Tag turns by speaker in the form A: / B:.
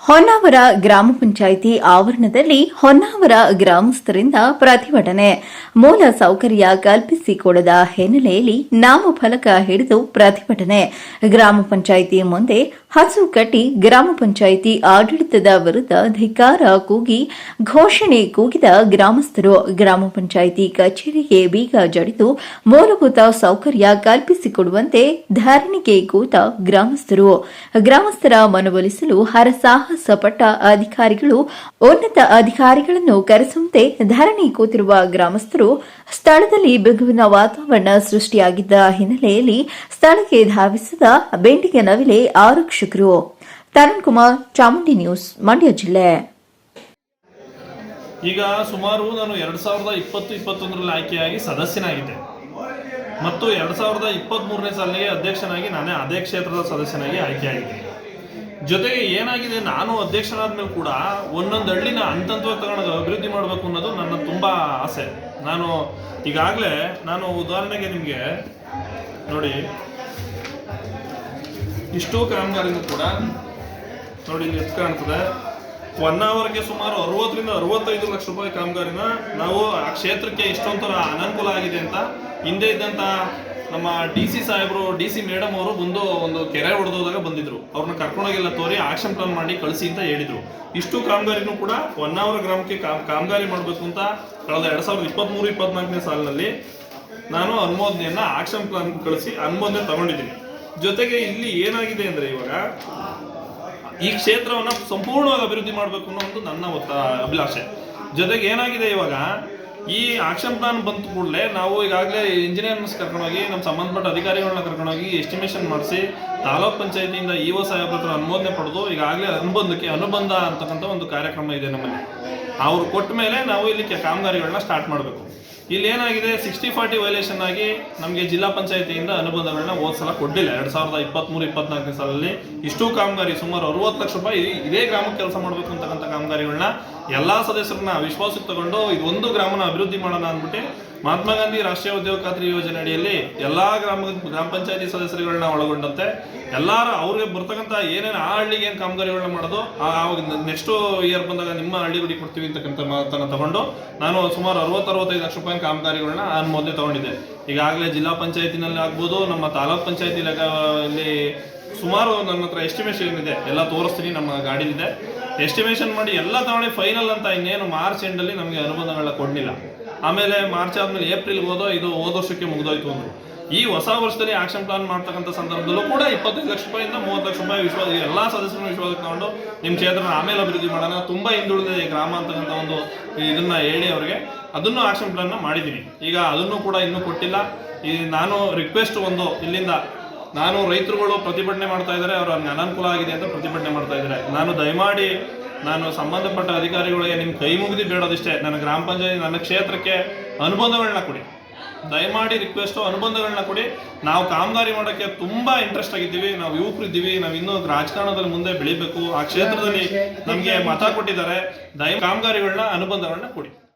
A: ಹೊನ್ನಾವರ ಗ್ರಾಮ ಪಂಚಾಯಿತಿ ಆವರಣದಲ್ಲಿ ಹೊನ್ನಾವರ ಗ್ರಾಮಸ್ಥರಿಂದ ಪ್ರತಿಭಟನೆ. ಮೂಲ ಸೌಕರ್ಯ ಕಲ್ಪಿಸಿಕೊಡದ ಹಿನ್ನೆಲೆಯಲ್ಲಿ ನಾಮಫಲಕ ಹಿಡಿದು ಪ್ರತಿಭಟನೆ. ಗ್ರಾಮ ಪಂಚಾಯಿತಿ ಮುಂದೆ ಹಸು ಕಟ್ಟಿ ಗ್ರಾಮ ಪಂಚಾಯಿತಿ ಆಡಳಿತದ ವಿರುದ್ಧ ಧಿಕ್ಕಾರ ಕೂಗಿ ಘೋಷಣೆ ಕೂಗಿದ ಗ್ರಾಮಸ್ಥರು. ಗ್ರಾಮ ಪಂಚಾಯಿತಿ ಕಚೇರಿಗೆ ಬೀಗ ಜಡಿದು ಮೂಲಭೂತ ಸೌಕರ್ಯ ಕಲ್ಪಿಸಿಕೊಡುವಂತೆ ಧರಣಿಗೆ ಕೂತ ಗ್ರಾಮಸ್ಥರು. ಗ್ರಾಮಸ್ಥರ ಮನವೊಲಿಸಲು ಹರಸಾಹಸ ಪಟ್ಟ ಅಧಿಕಾರಿಗಳು, ಉನ್ನತ ಅಧಿಕಾರಿಗಳನ್ನು ಕರೆಸುವಂತೆ ಧರಣಿ ಕೂತಿರುವ ಗ್ರಾಮಸ್ಥರು ಸ್ಥಳದಲ್ಲಿ ಬಿಗುವಿನ ವಾತಾವರಣ ಸೃಷ್ಟಿಯಾಗಿದ್ದ ಹಿನ್ನೆಲೆಯಲ್ಲಿ ಸ್ಥಳಕ್ಕೆ ಧಾವಿಸಿದ ಬೆಂಡಿಗೆ ನವಿಲೆ ಆರಕ್ಷಕರು ತರುಣ್ ಕುಮಾರ್, ಚಾಮುಂಡಿ ನ್ಯೂಸ್, ಮಂಡ್ಯ ಜಿಲ್ಲೆ.
B: ಈಗ ಸುಮಾರು ನಾನು ಎರಡು ಸಾವಿರದ ಇಪ್ಪತ್ತು, ಇಪ್ಪತ್ತೊಂದರಲ್ಲಿ ಆಯ್ಕೆಯಾಗಿ ಸದಸ್ಯನಾಗಿದ್ದೆ. ಮತ್ತು ಎರಡು ಸಾವಿರದ ಇಪ್ಪತ್ತ್ಮೂರನೇ ಸಾಲಿಗೆ ಅಧ್ಯಕ್ಷನಾಗಿ ನಾನೇ ಅದೇ ಕ್ಷೇತ್ರದ ಸದಸ್ಯನಾಗಿ ಆಯ್ಕೆಯಾಗಿದ್ದೀನಿ. ಜೊತೆಗೆ ಏನಾಗಿದೆ, ನಾನು ಅಧ್ಯಕ್ಷನಾದ ಮೇಲೆ ಕೂಡ ಒಂದೊಂದು ಹಳ್ಳಿನ ಅಂತಂತವ ತಗೊಂಡು ಅಭಿವೃದ್ಧಿ ಮಾಡಬೇಕು ಅನ್ನೋದು ನನ್ನ ತುಂಬ ಆಸೆ. ನಾನು ಈಗಾಗಲೇ, ನಾನು ಉದಾಹರಣೆಗೆ ನಿಮಗೆ ನೋಡಿ, ಇಷ್ಟು ಕಾಮಗಾರಿನೂ ಕೂಡ ನೋಡಿ ಇಲ್ಲಿ ಎತ್ತು ಕಾಣ್ತದೆ. ಒನ್ ಅವರ್ಗೆ ಸುಮಾರು ಅರವತ್ತರಿಂದ ಅರವತ್ತೈದು ಲಕ್ಷ ರೂಪಾಯಿ ಕಾಮಗಾರಿನ ನಾವು ಆ ಕ್ಷೇತ್ರಕ್ಕೆ ಇಷ್ಟೊಂಥರ ಅನನುಕೂಲ ಆಗಿದೆ ಅಂತ ಹಿಂದೆ ಇದ್ದಂಥ ನಮ್ಮ ಡಿ ಸಿ ಸಾಹೇಬರು, ಡಿ ಸಿ ಮೇಡಮ್ ಅವರು ಬಂದು ಒಂದು ಕೆರೆ ಹೊಡೆದೋದಾಗ ಬಂದಿದ್ರು. ಅವ್ರನ್ನ ಕರ್ಕೊಂಡೋಗೆಲ್ಲ ತೋರಿ ಆಕ್ಷನ್ ಪ್ಲಾನ್ ಮಾಡಿ ಕಳಿಸಿ ಅಂತ ಹೇಳಿದ್ರು. ಇಷ್ಟು ಕಾಮಗಾರಿನೂ ಕೂಡ ಹೊನ್ನಾವರ ಗ್ರಾಮಕ್ಕೆ ಕಾಮ್- ಕಾಮಗಾರಿ ಮಾಡಬೇಕು ಅಂತ ಕಳೆದ ಎರಡು ಸಾವಿರದ ಇಪ್ಪತ್ತ್ಮೂರು ಇಪ್ಪತ್ನಾಲ್ಕನೇ ಸಾಲಿನಲ್ಲಿ ನಾನು ಅನುಮೋದನೆಯನ್ನ ಆಕ್ಷನ್ ಪ್ಲಾನ್ ಕಳಿಸಿ ಅನುಮೋದನೆ ತಗೊಂಡಿದ್ದೀನಿ. ಜೊತೆಗೆ ಇಲ್ಲಿ ಏನಾಗಿದೆ ಅಂದ್ರೆ ಇವಾಗ ಈ ಕ್ಷೇತ್ರವನ್ನ ಸಂಪೂರ್ಣವಾಗಿ ಅಭಿವೃದ್ಧಿ ಮಾಡಬೇಕು ಅನ್ನೋ ಒಂದು ನನ್ನ ಒತ್ತ, ಅಭಿಲಾಷೆ. ಜೊತೆಗೆ ಏನಾಗಿದೆ ಇವಾಗ ಈ ಆಕ್ಷನ್ ಪ್ಲಾನ್ ಬಂದ ಕೂಡಲೇ ನಾವು ಈಗಾಗಲೇ ಇಂಜಿನಿಯರ್ಸ್ ಕರ್ಕೊಂಡೋಗಿ ನಮ್ಮ ಸಂಬಂಧಪಟ್ಟ ಅಧಿಕಾರಿಗಳನ್ನ ಕರ್ಕೊಂಡೋಗಿ ಎಸ್ಟಿಮೇಷನ್ ಮಾಡಿಸಿ, ತಾಲೂಕ್ ಪಂಚಾಯತಿಯಿಂದ ಇ ಒ ಸಾಹೇಬ್ರ ಹತ್ರ ಅನುಮೋದನೆ ಪಡೆದು, ಈಗಾಗಲೇ ಅನುಬಂಧಕ್ಕೆ ಅನುಬಂಧ ಅಂತಕ್ಕಂಥ ಒಂದು ಕಾರ್ಯಕ್ರಮ ಇದೆ ನಮ್ಮಲ್ಲಿ. ಅವ್ರು ಕೊಟ್ಟ ಮೇಲೆ ನಾವು ಇಲ್ಲಿ ಕಾಮಗಾರಿಗಳನ್ನ ಸ್ಟಾರ್ಟ್ ಮಾಡಬೇಕು. ಇಲ್ಲಿ ಏನಾಗಿದೆ? ಸಿಕ್ಸ್ಟಿ ಫಾರ್ಟಿ ವೈಲೇಷನ್ ಆಗಿ ನಮಗೆ ಜಿಲ್ಲಾ ಪಂಚಾಯತಿಯಿಂದ ಅನುಬಂಧಗಳನ್ನ ಹೋದ ಸಲ ಕೊಡಲಿಲ್ಲ. ಎರಡ್ ಸಾವಿರದ ಇಪ್ಪತ್ತ್ಮೂರು ಇಪ್ಪತ್ನಾಲ್ಕನೇ ಸಾಲಲ್ಲಿ ಇಷ್ಟು ಕಾಮಗಾರಿ ಸುಮಾರು ಅರವತ್ತು ಲಕ್ಷ ರೂಪಾಯಿ ಇದೇ- ಗ್ರಾಮಕ್ಕೆ ಕೆಲಸ ಮಾಡಬೇಕು ಅಂತಕ್ಕಂಥ ಕಾಮಗಾರಿಗಳನ್ನ ಎಲ್ಲ ಸದಸ್ಯರನ್ನ ವಿಶ್ವಾಸಕ್ಕೆ ತಗೊಂಡು, ಇದು ಒಂದು ಗ್ರಾಮನ ಅಭಿವೃದ್ಧಿ ಮಾಡೋಣ ಅಂದ್ಬಿಟ್ಟು ಮಹಾತ್ಮ ಗಾಂಧಿ ರಾಷ್ಟ್ರೀಯ ಉದ್ಯೋಗ ಖಾತ್ರಿ ಯೋಜನೆ ಅಡಿಯಲ್ಲಿ ಎಲ್ಲಾ ಗ್ರಾಮ ಗ್ರಾಮ ಪಂಚಾಯತಿ ಸದಸ್ಯರುಗಳನ್ನ ಒಳಗೊಂಡಂತೆ ಎಲ್ಲರೂ ಅವ್ರಿಗೆ ಬರ್ತಕ್ಕಂಥ ಏನೇನು ಆ ಹಳ್ಳಿಗೆ ಏನು ಕಾಮಗಾರಿಗಳನ್ನ ಮಾಡೋದು ಆವಾಗ ನೆಕ್ಸ್ಟ್ ಇಯರ್ ಬಂದಾಗ ನಿಮ್ಮ ಹಳ್ಳಿಗಳಿಗೆ ಕೊಡ್ತೀವಿ ಅಂತಕ್ಕಂಥ ಮಾತನ್ನ ತಗೊಂಡು ನಾನು ಸುಮಾರು ಅರವತ್ತು ಅರವತ್ತೈದು ಲಕ್ಷ ರೂಪಾಯಿ ಕಾಮಗಾರಿಗಳನ್ನ ನಾನು ಮೊದಲೇ ತಗೊಂಡಿದ್ದೆ. ಈಗಾಗಲೇ ಜಿಲ್ಲಾ ಪಂಚಾಯತಿನಲ್ಲಿ ಆಗ್ಬೋದು, ನಮ್ಮ ತಾಲೂಕ್ ಪಂಚಾಯತಿ ಇಲ್ಲಿ ಸುಮಾರು ನನ್ನ ಹತ್ರ ಎಸ್ಟಿಮೇಷನ್ ಇದೆ. ಎಲ್ಲ ತೋರಿಸ್ತೀನಿ ನಮ್ಮ ಗಾಡಿಲಿದೆ. ಎಸ್ಟಿಮೇಷನ್ ಮಾಡಿ ಎಲ್ಲ ತಗೊಂಡು ಫೈನಲ್ ಅಂತ ಇನ್ನೇನು ಮಾರ್ಚ್ ಎಂಡಲ್ಲಿ ನಮಗೆ ಅನುಬಂಧಗಳನ್ನ ಕೊಡಲಿಲ್ಲ. ಆಮೇಲೆ ಮಾರ್ಚ್ ಆದ್ಮೇಲೆ ಏಪ್ರಿಲ್ ಹೋದೋ, ಇದು ಹೋದ ವರ್ಷಕ್ಕೆ ಮುಗಿದೋಯ್ತು ಅಂದರು. ಈ ಹೊಸ ವರ್ಷದಲ್ಲಿ ಆಕ್ಷನ್ ಪ್ಲಾನ್ ಮಾಡ್ತಕ್ಕಂಥ ಸಂದರ್ಭದಲ್ಲೂ ಕೂಡ ಇಪ್ಪತ್ತೈದು ಲಕ್ಷ ರೂಪಾಯಿಂದ ಮೂವತ್ತು ಲಕ್ಷ ರೂಪಾಯಿ ವಿಶ್ವಾಸ, ಎಲ್ಲ ಸದಸ್ಯರನ್ನು ವಿಶ್ವಾಸಕ್ಕೆ ತಗೊಂಡು ನಿಮ್ಮ ಕ್ಷೇತ್ರ ಆಮೇಲೆ ಅಭಿವೃದ್ಧಿ ಮಾಡೋಣ. ತುಂಬ ಹಿಂದುಳಿದ ಈ ಗ್ರಾಮ ಅಂತಕ್ಕಂಥ ಒಂದು ಇದನ್ನ ಹೇಳಿ ಅವರಿಗೆ. ಅದನ್ನು ಆಕ್ಷನ್ ಪ್ಲಾನ್ ಮಾಡಿದ್ದೀನಿ ಈಗ ಅದನ್ನು ಕೂಡ ಇನ್ನೂ ಕೊಟ್ಟಿಲ್ಲ. ಈ ನಾನು ರಿಕ್ವೆಸ್ಟ್ ಒಂದು ಇಲ್ಲಿಂದ ನಾನು ರೈತರುಗಳು ಪ್ರತಿಭಟನೆ ಮಾಡ್ತಾ ಇದ್ದಾರೆ, ಅವ್ರ ಅನಾನುಕೂಲ ಆಗಿದೆ ಅಂತ ಪ್ರತಿಭಟನೆ ಮಾಡ್ತಾ ಇದ್ದಾರೆ. ನಾನು ದಯಮಾಡಿ ನಾನು ಸಂಬಂಧಪಟ್ಟ ಅಧಿಕಾರಿಗಳಿಗೆ ನಿಮ್ಮ ಕೈ ಮುಗಿದು ಬೇಡೋದಿಷ್ಟೇ, ನನ್ನ ಗ್ರಾಮ ಪಂಚಾಯತ್, ನನ್ನ ಕ್ಷೇತ್ರಕ್ಕೆ ಅನುಬಂಧಗಳನ್ನ ಕೊಡಿ. ದಯಮಾಡಿ ರಿಕ್ವೆಸ್ಟು ಅನುಬಂಧಗಳನ್ನ ಕೊಡಿ. ನಾವು ಕಾಮಗಾರಿ ಮಾಡೋಕ್ಕೆ ತುಂಬಾ ಇಂಟ್ರೆಸ್ಟ್ ಆಗಿದ್ದೀವಿ, ನಾವು ಯುವಕರಿದ್ದೀವಿ ನಾವು ಇನ್ನೂ ರಾಜಕಾರಣದಲ್ಲಿ ಮುಂದೆ ಬೆಳಿಬೇಕು. ಆ ಕ್ಷೇತ್ರದಲ್ಲಿ ನಮಗೆ ಮತ ಕೊಟ್ಟಿದ್ದಾರೆ. ದಯ ಕಾಮಗಾರಿಗಳನ್ನ ಅನುಬಂಧಗಳನ್ನ ಕೊಡಿ.